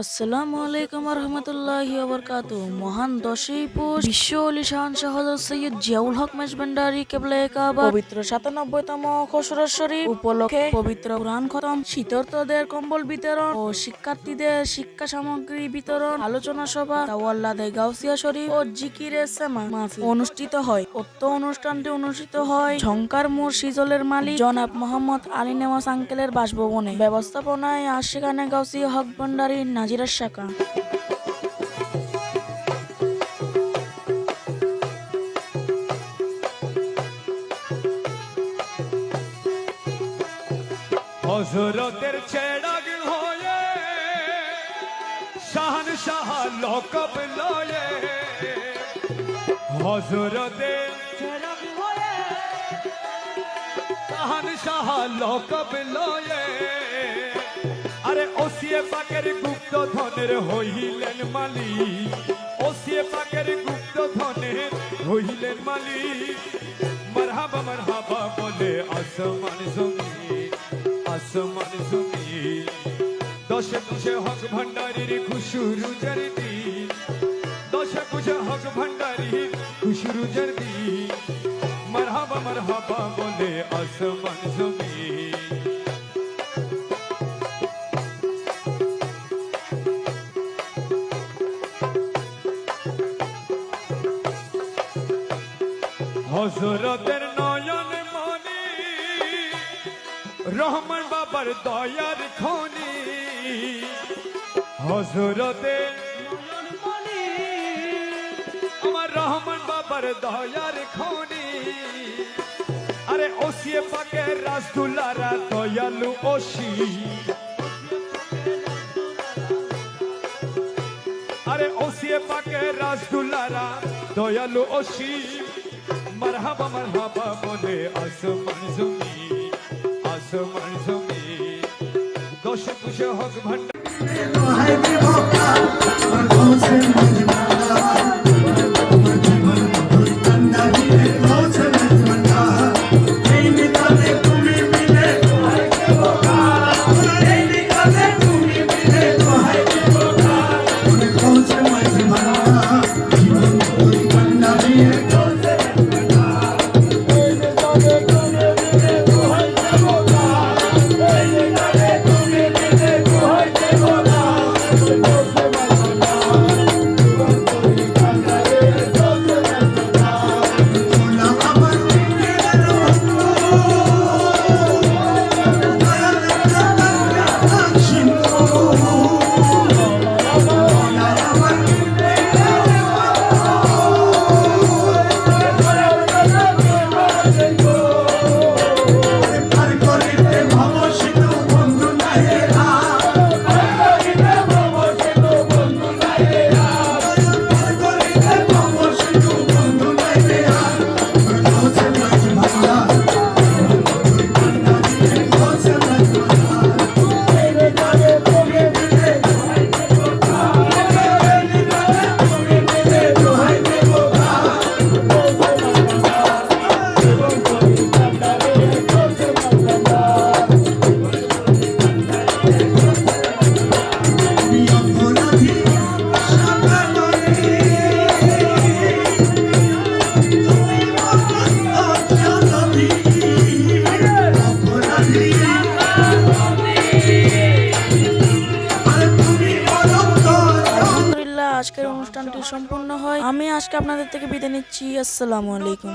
আসসালামু আলাইকুম রহমতুল্লাহি বরকাত মহান দশই পুষ বিশ্ব অলি শাহান শাহজাদ সৈয়দ জিয়াউল হক মেজবান্ডারি কেবলা কাবা। পবিত্র সাতানব্বইতম খসরা শরীফ উপলক্ষে পবিত্র কোরআন খতম। শীতার্তদের কম্বল বিতরণ ও শিক্ষার্থীদের শিক্ষা সামগ্রী বিতরণ আলোচনা সভা তাওয়াল্লাদে গাউসিয়া শরীফ ও জিকিরে সেমা মাহফিল অনুষ্ঠিত হয়। উক্ত অনুষ্ঠানটি অনুষ্ঠিত হয় ঝংকার মোড় সিজলের মালিক জনাব মোহাম্মদ আলী নেওয়াজ আঙ্কেলের বাসভবনে। ব্যবস্থাপনায় আশিকানে গাউসিয়া হক ভান্ডারী নাজিরার শাখা। হজরতের চেড়াগ হয়ে শাহান শাহ লকব লয়ে। হজরতের চেড়াগ হয়ে শাহান শাহ লকব লয়ে। আরে ওসিয়ে পাকের গুপ্ত ধনের হইলেন মালিক। ওসিয়ে পাকের গুপ্ত ধনের হইলেন মালিক। মারহাবা মারহাবা বলে আসমান জমিন আসমান জমিন। দশে কুশে হক ভান্ডারির খুশুরু জরদি দশে কুশে হক ভান্ডারির খুশুরু জরদি মারহাবা মারহাবা বলে আসমান জমিন। হজরতের নয়ন মনি রহমান বাবার দয়ার খনি। হজরতের আমার রহমান বাবার দয়ার খনি। আরে ওসিয়ে পাকে রাসদুলারা দয়ালু ওসি। আরে ওসিয়ে পাকে রাসদুলারা দয়ালু ওসি। মারহাবা মারহাবা বলে আসমান জমি আসমান জমি। দশে পুষে হক ভান্ডার। আজকের অনুষ্ঠানটি সম্পূর্ণ হয়। আমি আজকে আপনাদের থেকে বিদায় নিচ্ছি। আসসালামু আলাইকুম।